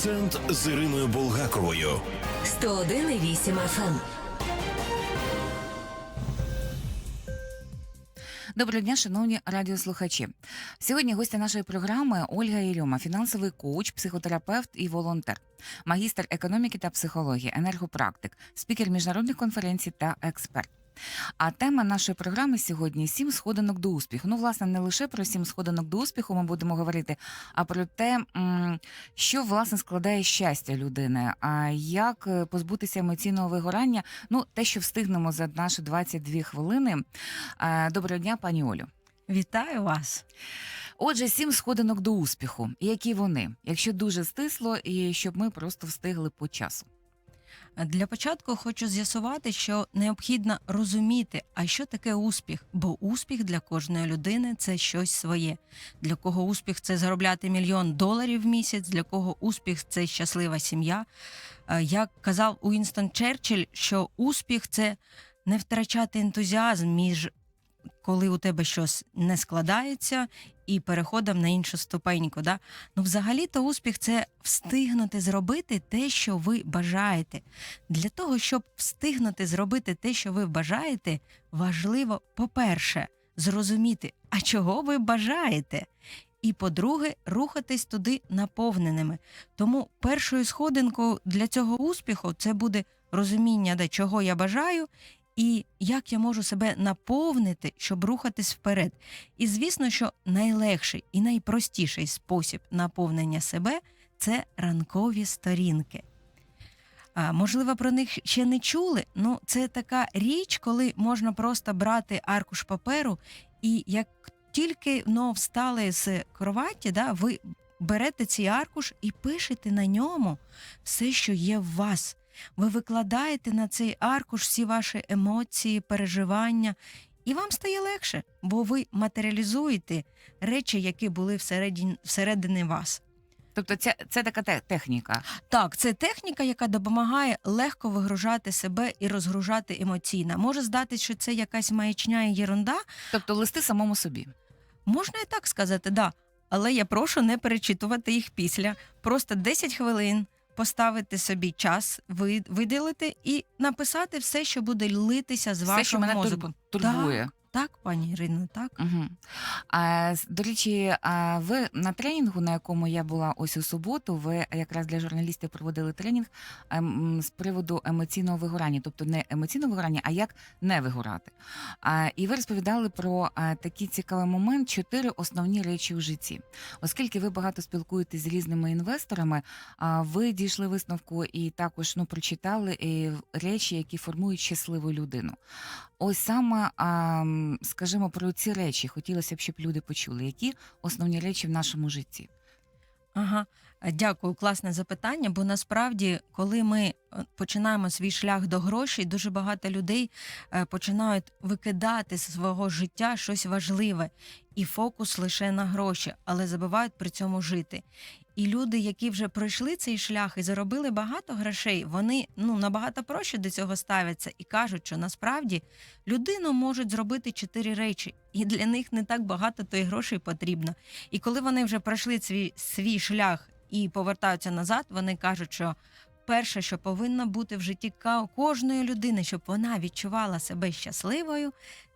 Акцент з Іриною Булгаковою. 101,8 FM. Доброго дня, шановні радіослухачі. Сьогодні гостя нашої програми Ольга Єрьома, фінансовий коуч, психотерапевт і волонтер, магістр економіки та психології, енергопрактик, спікер міжнародних конференцій та експерт. А тема нашої програми сьогодні сім сходинок до успіху. Ну, власне, не лише про сім сходинок до успіху ми будемо говорити, а про те, що власне складає щастя людини, а як е, позбутися емоційного вигорання. Ну, те, що встигнемо за наші 22 хвилини. Е, Доброго дня, пані Олю. Вітаю вас. Отже, сім сходинок до успіху. Які вони, якщо дуже стисло, і щоб ми просто встигли по часу. Для початку хочу з'ясувати, що необхідно розуміти, а що таке успіх, бо успіх для кожної людини це щось своє. Для кого успіх це заробляти мільйон доларів в місяць, для кого успіх це щаслива сім'я. Е, Як казав Уінстон Черчилль, що успіх це не втрачати ентузіазм між коли у тебе щось не складається, і переходом на іншу ступеньку. Да? Ну, взагалі-то успіх це встигнути зробити те, що ви бажаєте. Для того, щоб встигнути зробити те, що ви бажаєте, важливо, по-перше, зрозуміти, а чого ви бажаєте. І по-друге, рухатись туди наповненими. Тому першою сходинкою для цього успіху це буде розуміння, де чого я бажаю, і як я можу себе наповнити, щоб рухатись вперед. І звісно, що найлегший і найпростіший спосіб наповнення себе це ранкові сторінки. А, можливо, про них ще не чули. Ну, це така річ, коли можна просто брати аркуш паперу, і як тільки ну, встали з кроваті, да, ви берете цей аркуш і пишете на ньому все, що є в вас. Ви викладаєте на цей аркуш всі ваші емоції, переживання, і вам стає легше, бо ви матеріалізуєте речі, які були всередині, всередині вас. Тобто, це, це така техніка. Так, це техніка, яка допомагає легко вигружати себе і розгружати емоційно. Може здатись, що це якась маячня і єрунда. Тобто листи самому собі. Можна і так сказати, да. Але я прошу не перечитувати їх після. Просто 10 хвилин поставити собі час, виділити і написати все, що буде литися з Все, що вашого мене мозку. турбує. Так, пані Ірино, так. Угу. А, до речі, а ви на тренінгу, на якому я була ось у суботу, ви якраз для журналістів проводили тренінг ем, з приводу емоційного вигорання, тобто не емоційного вигорання, а як не вигорати. А, і ви розповідали про такий цікавий момент: чотири основні речі у житті. Оскільки ви багато спілкуєтесь з різними інвесторами, ви дійшли висновку і також ну, прочитали е, речі, які формують щасливу людину. Ось саме, скажімо, про ці речі хотілося б, щоб люди почули, які основні речі в нашому житті. Ага, Е, дякую, класне запитання. Бо насправді, коли ми е, починаємо свій шлях до грошей, дуже багато людей е, починають викидати з свого життя щось важливе і фокус лише на гроші, але забувають при цьому жити. І люди, які вже пройшли цей шлях і заробили багато грошей, вони ну набагато проще до цього ставляться і кажуть, що насправді людину можуть зробити чотири речі, і для них не так багато тої грошей потрібно. І коли вони вже пройшли свій, свій шлях і повертаються назад, вони кажуть, що перше, що повинно бути в житті кожної людини, щоб вона відчувала себе щасливою,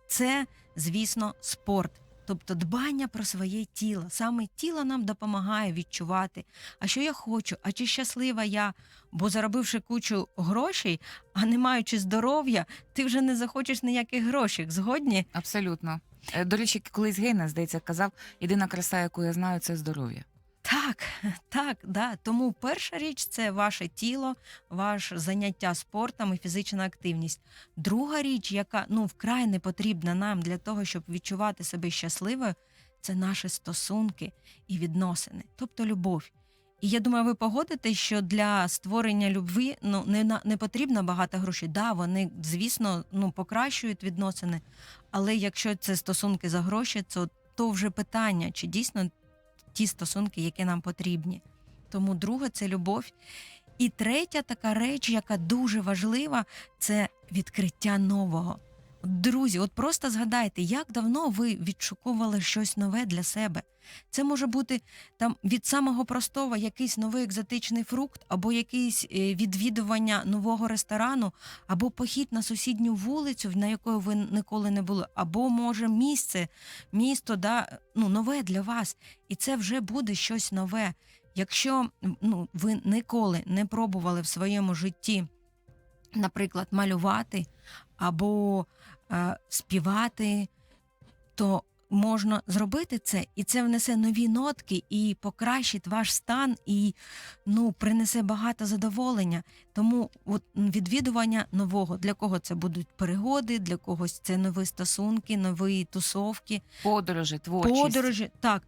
це, звісно, спорт. Тобто дбання про своє тіло. Саме тіло нам допомагає відчувати, а що я хочу, а чи щаслива я. Бо заробивши кучу грошей, а не маючи здоров'я, ти вже не захочеш ніяких грошей. Згодні? Абсолютно. Е, До речі, колись Гейна, здається, казав: єдина краса, яку я знаю, це здоров'я. Так, так, да. Тому перша річ це ваше тіло, ваше заняття спортом і фізична активність. Друга річ, яка ну вкрай не потрібна нам для того, щоб відчувати себе щасливою, це наші стосунки і відносини, тобто любов. І я думаю, ви погодитесь, що для створення любві ну не не потрібно багато грошей. Да, вони звісно ну покращують відносини, але якщо це стосунки за гроші, то, то вже питання, чи дійсно ті стосунки, які нам потрібні. Тому друге це любов. І третя така реч, яка дуже важлива, це відкриття нового. Друзі, от просто згадайте, як давно ви відшуковували щось нове для себе. Це може бути там від самого простого якийсь новий екзотичний фрукт, або якийсь е, відвідування нового ресторану, або похід на сусідню вулицю, на якої ви ніколи не були, або може місце, місто, да, ну, нове для вас. І це вже буде щось нове. Якщо ну, ви ніколи не пробували в своєму житті, наприклад, малювати або співати, то можна зробити це, і це внесе нові нотки і покращить ваш стан, і ну, принесе багато задоволення. Тому от, відвідування нового для кого це будуть перегоди, для когось це нові стосунки, нові тусовки, Подорожі, творчість. подорожі. Так.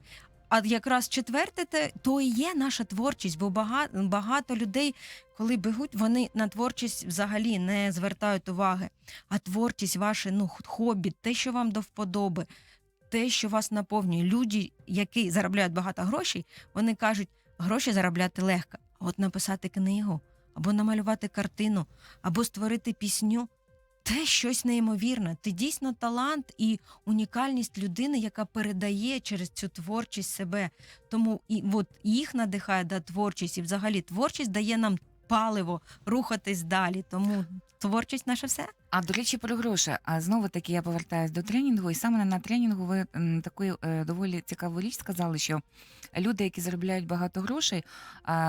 А якраз четверте, те, то і є наша творчість, бо багато, людей, коли бігуть, вони на творчість взагалі не звертають уваги. А творчість, ваше ну, хобі, те, що вам до вподоби, те, що вас наповнює. Люди, які заробляють багато грошей, вони кажуть, гроші заробляти легко. От написати книгу, або намалювати картину, або створити пісню. Те щось неймовірне. Ти дійсно талант і унікальність людини, яка передає через цю творчість себе. Тому і от їх надихає да, творчість, і взагалі творчість дає нам паливо рухатись далі. Тому творчість наше все. А до речі, про гроші. А знову таки я повертаюсь до тренінгу, і саме на тренінгу ви м, таку е, доволі цікаву річ сказали, що люди, які заробляють багато грошей,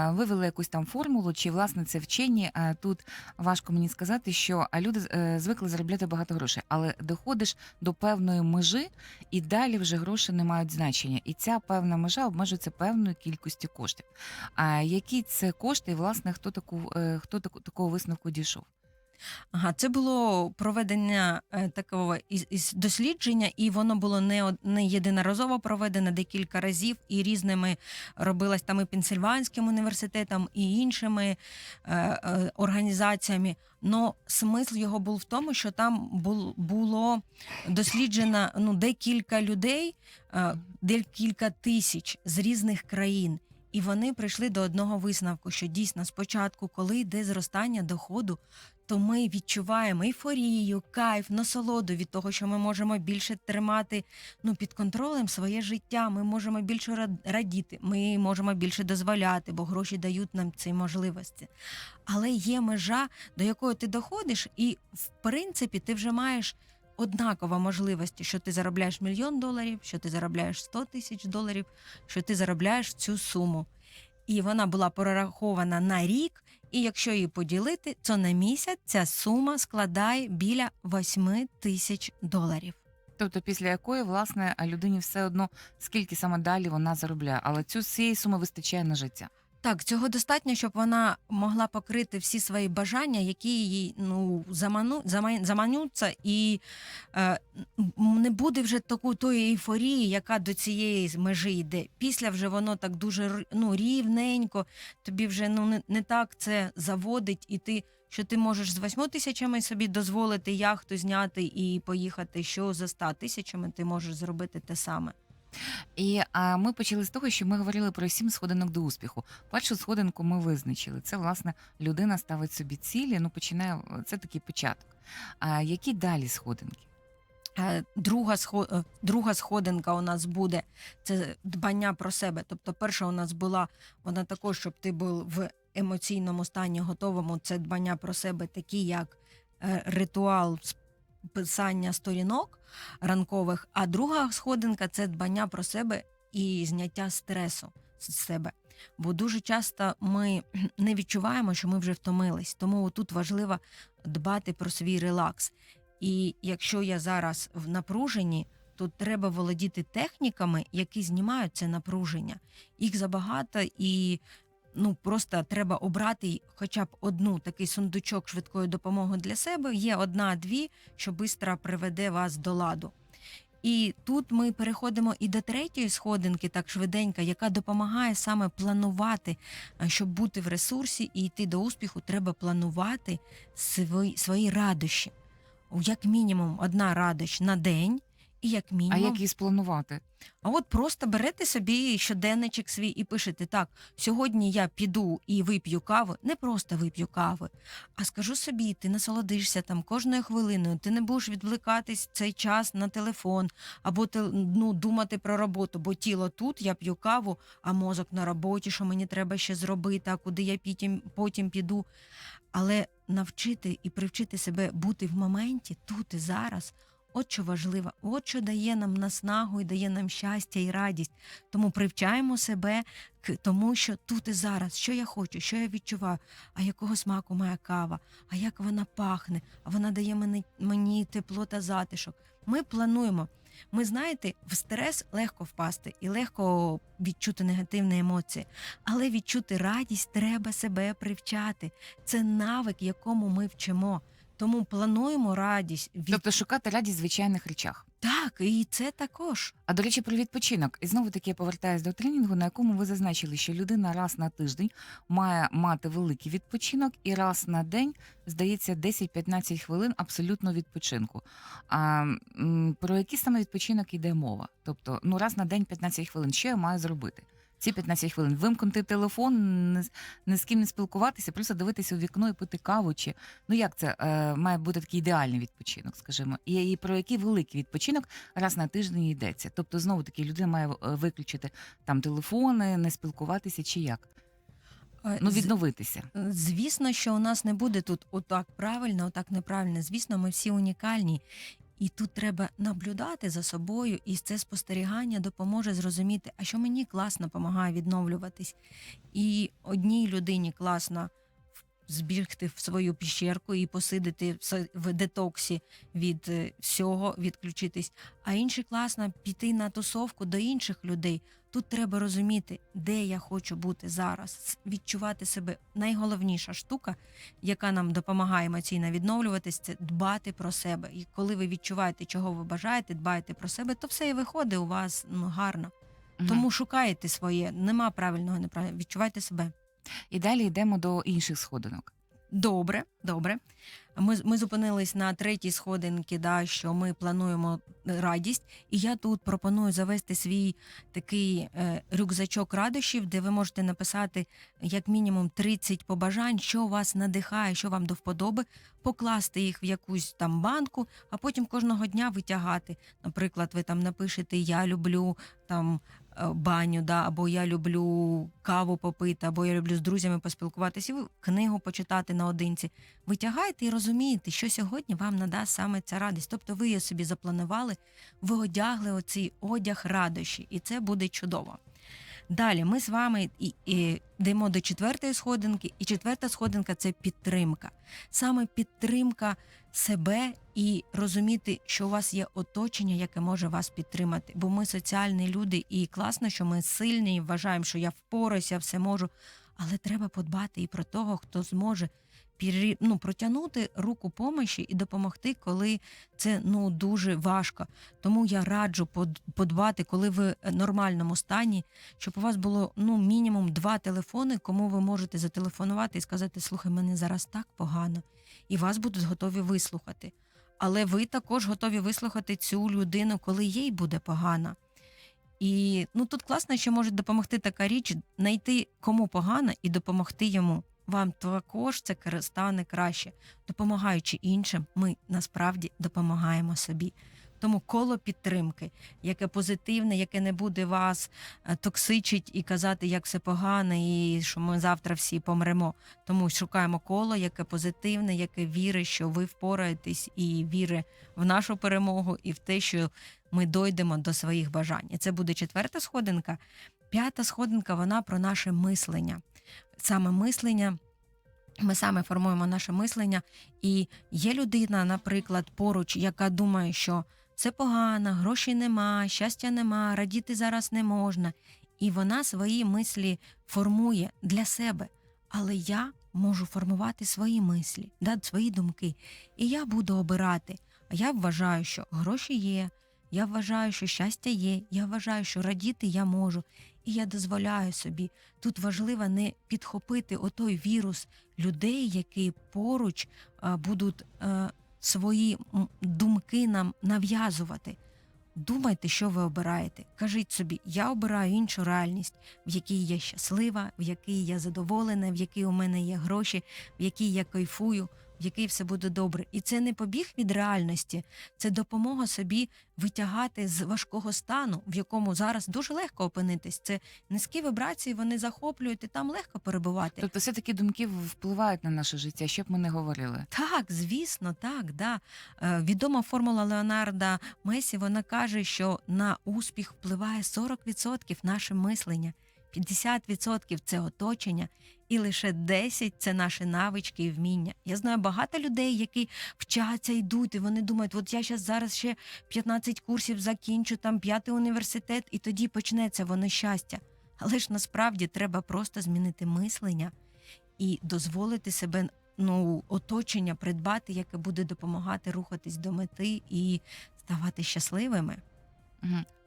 вивели якусь там формулу, чи власне це вчені. Тут важко мені сказати, що а, люди е, звикли заробляти багато грошей, але доходиш до певної межі, і далі вже гроші не мають значення. І ця певна межа обмежується певною кількістю коштів. А які це кошти, і власне хто таку е, хто таку такого висновку дійшов? Ага, це було проведення е, такого дослідження, і воно було не, не єдиноразово проведене декілька разів, і різними робилось там і Пенсильванським університетом, і іншими е, е, організаціями. Но смисл його був в тому, що там бул, було досліджено ну, декілька людей, е, декілька тисяч з різних країн. І вони прийшли до одного висновку, що дійсно спочатку, коли йде зростання доходу, то ми відчуваємо ейфорію, кайф, насолоду від того, що ми можемо більше тримати ну, під контролем своє життя. Ми можемо більше радіти, ми можемо більше дозволяти, бо гроші дають нам ці можливості. Але є межа, до якої ти доходиш, і в принципі ти вже маєш. Однакова можливості, що ти заробляєш мільйон доларів, що ти заробляєш 100 тисяч доларів, що ти заробляєш цю суму. І вона була прорахована на рік, і якщо її поділити, то на місяць ця сума складає біля 8 тисяч доларів. Тобто, після якої, власне, людині все одно скільки саме далі вона заробляє, але цю цієї суми вистачає на життя. Так, цього достатньо, щоб вона могла покрити всі свої бажання, які її ну заману зама- заманються, і е, не буде вже таку тої ейфорії, яка до цієї межі йде. Після вже воно так дуже р- ну, рівненько, тобі вже ну не, не так це заводить, і ти. Що ти можеш з 8 тисячами собі дозволити яхту зняти і поїхати, що за 100 тисячами ти можеш зробити те саме. І а, ми почали з того, що ми говорили про сім сходинок до успіху. Першу сходинку ми визначили. Це власне людина ставить собі цілі. Ну починає це такий початок. А які далі сходинки? Е, Друга е, друга сходинка у нас буде це дбання про себе. Тобто, перша у нас була вона також, щоб ти був в емоційному стані готовому. Це дбання про себе, такі як е, ритуал писання сторінок ранкових. А друга сходинка це дбання про себе і зняття стресу з себе. Бо дуже часто ми не відчуваємо, що ми вже втомились. Тому тут важливо дбати про свій релакс. І якщо я зараз в напруженні, то треба володіти техніками, які знімають це напруження. Їх забагато і ну просто треба обрати хоча б одну такий сундучок швидкої допомоги для себе. Є одна-дві, що швидко приведе вас до ладу. І тут ми переходимо і до третьої сходинки, так швиденько, яка допомагає саме планувати, А щоб бути в ресурсі і йти до успіху, треба планувати свої, свої радощі. Як мінімум одна радощ на день, як А мінімум, як її спланувати? А от просто берете собі щоденничок свій і пишете так: сьогодні я піду і вип'ю каву, не просто вип'ю кави, а скажу собі, ти насолодишся там кожною хвилиною, ти не будеш відвликатись цей час на телефон або ну, думати про роботу, бо тіло тут, я п'ю каву, а мозок на роботі, що мені треба ще зробити, а куди я потім, потім піду. Але навчити і привчити себе бути в моменті тут і зараз. От що важливо, от що дає нам наснагу і дає нам щастя і радість. Тому привчаємо себе к тому, що тут і зараз, що я хочу, що я відчуваю, а якого смаку моя кава, а як вона пахне, а вона дає мені, мені тепло та затишок. Ми плануємо. Ми знаєте, в стрес легко впасти і легко відчути негативні емоції, але відчути радість треба себе привчати. Це навик, якому ми вчимо. Тому плануємо радість від Тобто шукати радість в звичайних речах. так, і це також. А до речі, про відпочинок. І знову таки я повертаюся до тренінгу, на якому ви зазначили, що людина раз на тиждень має мати великий відпочинок, і раз на день здається 10-15 хвилин абсолютно відпочинку. А м, про який саме відпочинок йде мова? Тобто, ну раз на день 15 хвилин, що я маю зробити? Ці 15 хвилин вимкнути телефон, не, ні з ким не спілкуватися, просто дивитися у вікно і пити каву. Чи ну як це е, має бути такий ідеальний відпочинок, скажімо, і, і про який великий відпочинок раз на тиждень йдеться. Тобто, знову таки, людина має е, виключити там телефони, не спілкуватися чи як. Е, Ну, відновитися. Звісно, що у нас не буде тут отак правильно, отак неправильно. Звісно, ми всі унікальні. І тут треба наблюдати за собою, і це спостерігання допоможе зрозуміти, а що мені класно допомагає відновлюватись. І одній людині класно збігти в свою піщерку і посидити в детоксі від е, всього, відключитись, а іншій класно піти на тусовку до інших людей. Тут треба розуміти, де я хочу бути зараз, відчувати себе. Найголовніша штука, яка нам допомагає емоційно відновлюватись, це дбати про себе. І коли ви відчуваєте, чого ви бажаєте, дбаєте про себе, то все і виходить у вас ну гарно. Тому шукайте своє, нема правильного, неправильного. Відчувайте себе. І далі йдемо до інших сходинок. Добре, добре. Ми, ми зупинились на третій сходинці, да, що ми плануємо радість. І я тут пропоную завести свій такий е, рюкзачок радощів, де ви можете написати як мінімум 30 побажань, що вас надихає, що вам до вподоби, покласти їх в якусь там банку, а потім кожного дня витягати. Наприклад, ви там напишете Я люблю там е, баню, да, або я люблю каву попити, або я люблю з друзями поспілкуватися, ви книгу почитати наодинці. Витягайте і розумієте, що сьогодні вам надасть саме ця радість. Тобто ви її собі запланували, ви одягли оцей одяг радощі, і це буде чудово. Далі ми з вами і, йдемо до четвертої сходинки, і четверта сходинка це підтримка. Саме підтримка себе і розуміти, що у вас є оточення, яке може вас підтримати. Бо ми соціальні люди, і класно, що ми сильні, і вважаємо, що я впораюся, все можу. Але треба подбати і про того, хто зможе ну, протягнути руку помощі і допомогти, коли це ну дуже важко. Тому я раджу подбати, коли ви в нормальному стані, щоб у вас було ну мінімум два телефони, кому ви можете зателефонувати і сказати: слухай, мене зараз так погано, і вас будуть готові вислухати. Але ви також готові вислухати цю людину, коли їй буде погано. І ну тут класно, що може допомогти така річ, знайти кому погано і допомогти йому. Вам також це стане краще. Допомагаючи іншим, ми насправді допомагаємо собі. Тому коло підтримки, яке позитивне, яке не буде вас е, токсичить і казати, як все погано, і що ми завтра всі помремо. Тому шукаємо коло, яке позитивне, яке вірить, що ви впораєтесь, і вірить в нашу перемогу, і в те, що ми дойдемо до своїх бажань. І це буде четверта сходинка. П'ята сходинка вона про наше мислення. Саме мислення. Ми саме формуємо наше мислення, і є людина, наприклад, поруч, яка думає, що це погано, грошей нема, щастя нема, радіти зараз не можна. І вона свої мислі формує для себе. Але я можу формувати свої мислі, да, свої думки. І я буду обирати. А я вважаю, що гроші є, я вважаю, що щастя є, я вважаю, що радіти я можу. І я дозволяю собі. Тут важливо не підхопити отой вірус людей, які поруч будуть свої думки нам нав'язувати. думайте, що ви обираєте. Кажіть собі, я обираю іншу реальність, в якій я щаслива, в якій я задоволена, в якій у мене є гроші, в якій я кайфую, в якій все буде добре. І це не побіг від реальності, це допомога собі витягати з важкого стану, в якому зараз дуже легко опинитись. Це низькі вібрації, вони захоплюють і там легко перебувати. Тобто, все таки думки впливають на наше життя, що б ми не говорили. Так, звісно, так, да. Е, відома формула Леонарда Месі, вона каже, що на успіх впливає 40% наше мислення, 50% це оточення, і лише 10% це наші навички і вміння. Я знаю багато людей, які вчаться, йдуть, і вони думають, от я щас зараз ще 15 курсів закінчу, там п'ятий університет, і тоді почнеться воно щастя. Але ж насправді треба просто змінити мислення і дозволити себе ну, оточення придбати, яке буде допомагати рухатись до мети і ставати щасливими.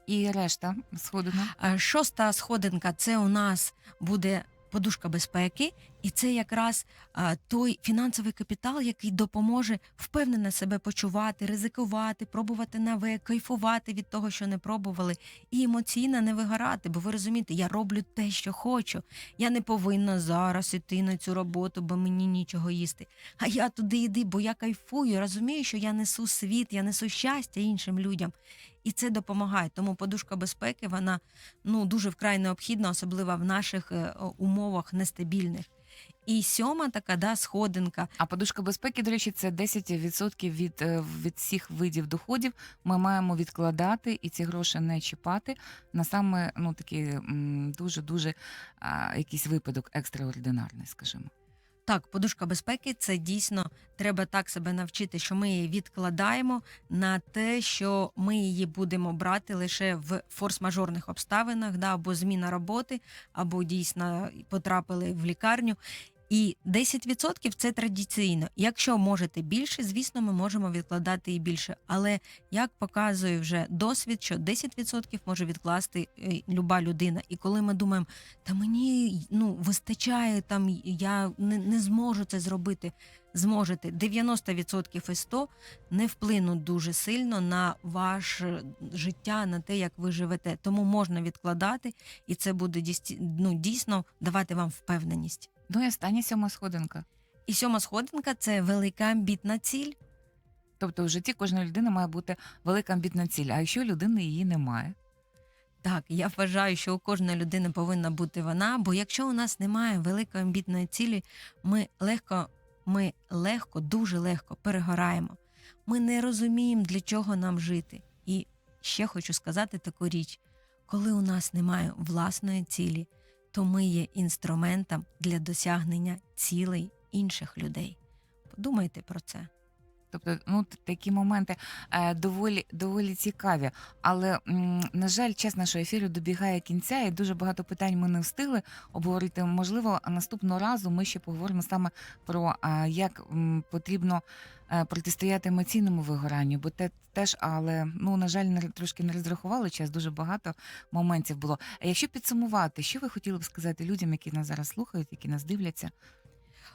І решта сходинок. Шоста сходинка це у нас буде подушка безпеки, і це якраз а, той фінансовий капітал, який допоможе впевнено себе почувати, ризикувати, пробувати нове, кайфувати від того, що не пробували, і емоційно не вигорати. Бо ви розумієте, я роблю те, що хочу. Я не повинна зараз іти на цю роботу, бо мені нічого їсти. А я туди йди, бо я кайфую, розумію, що я несу світ, я несу щастя іншим людям. І це допомагає. Тому подушка безпеки вона ну дуже вкрай необхідна, особливо в наших е, умовах нестабільних. І сьома така да, сходинка. А подушка безпеки, до речі, це 10% від, е, від всіх видів доходів. Ми маємо відкладати і ці гроші не чіпати на саме ну такий дуже дуже якийсь випадок екстраординарний, скажімо. Так, подушка безпеки це дійсно треба так себе навчити, що ми її відкладаємо на те, що ми її будемо брати лише в форс-мажорних обставинах, да, або зміна роботи, або дійсно потрапили в лікарню. І 10% це традиційно. Якщо можете більше, звісно, ми можемо відкладати і більше. Але як показує вже досвід, що 10% може відкласти е, люба людина. І коли ми думаємо, та мені ну вистачає там, я не, не зможу це зробити. Зможете 90% і 100 не вплинуть дуже сильно на ваше життя, на те, як ви живете. Тому можна відкладати, і це буде ну, дійсно давати вам впевненість. Ну і остання сьома сходинка. І сьома сходинка це велика амбітна ціль. Тобто в житті кожної людини має бути велика амбітна ціль. А якщо людини її немає, Так, я вважаю, що у кожної людини повинна бути вона, бо якщо у нас немає великої амбітної цілі, ми легко, ми легко, дуже легко перегораємо. Ми не розуміємо, для чого нам жити. І ще хочу сказати таку річ: коли у нас немає власної цілі, то ми є інструментом для досягнення цілей інших людей. Подумайте про це. Тобто, ну такі моменти е, доволі доволі цікаві. Але м, на жаль, час нашого ефіру добігає кінця, і дуже багато питань ми не встигли обговорити. Можливо, наступного разу ми ще поговоримо саме про е, як м, потрібно протистояти емоційному вигоранню, бо те теж, але ну на жаль, не трошки не розрахували час. Дуже багато моментів було. А якщо підсумувати, що ви хотіли б сказати людям, які нас зараз слухають, які нас дивляться?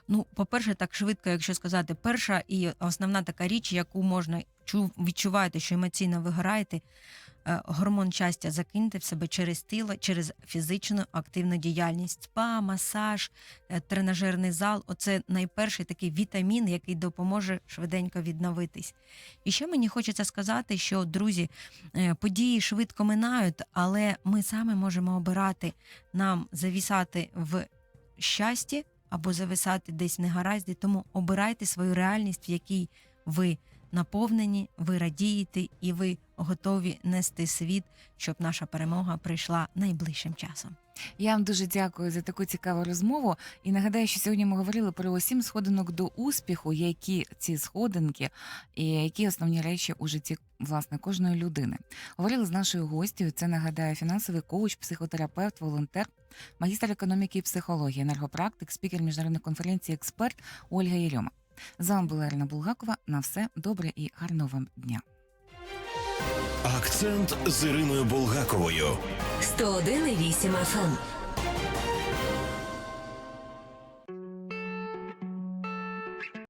Ну, по-перше, так швидко, якщо сказати, перша і основна така річ, яку можна чу- відчуваєте, що емоційно вигораєте, е, гормон щастя закиньте в себе через тіло, через фізичну активну діяльність, спа, масаж, е, тренажерний зал. Оце найперший такий вітамін, який допоможе швиденько відновитись. І ще мені хочеться сказати, що друзі, е, події швидко минають, але ми саме можемо обирати нам завісати в щасті або зависати десь в негаразді. Тому обирайте свою реальність, в якій ви наповнені, ви радієте і ви готові нести світ, щоб наша перемога прийшла найближчим часом. Я вам дуже дякую за таку цікаву розмову. І нагадаю, що сьогодні ми говорили про сім сходинок до успіху, які ці сходинки і які основні речі у житті власне кожної людини. Говорили з нашою гостю. Це нагадаю фінансовий коуч, психотерапевт, волонтер, магістр економіки і психології, енергопрактик, спікер міжнародних конференцій, експерт Ольга Єрьома. З вами була Ірина Булгакова. На все добре і гарного вам дня. Акцент з Іриною Булгаковою. 101,8 FM.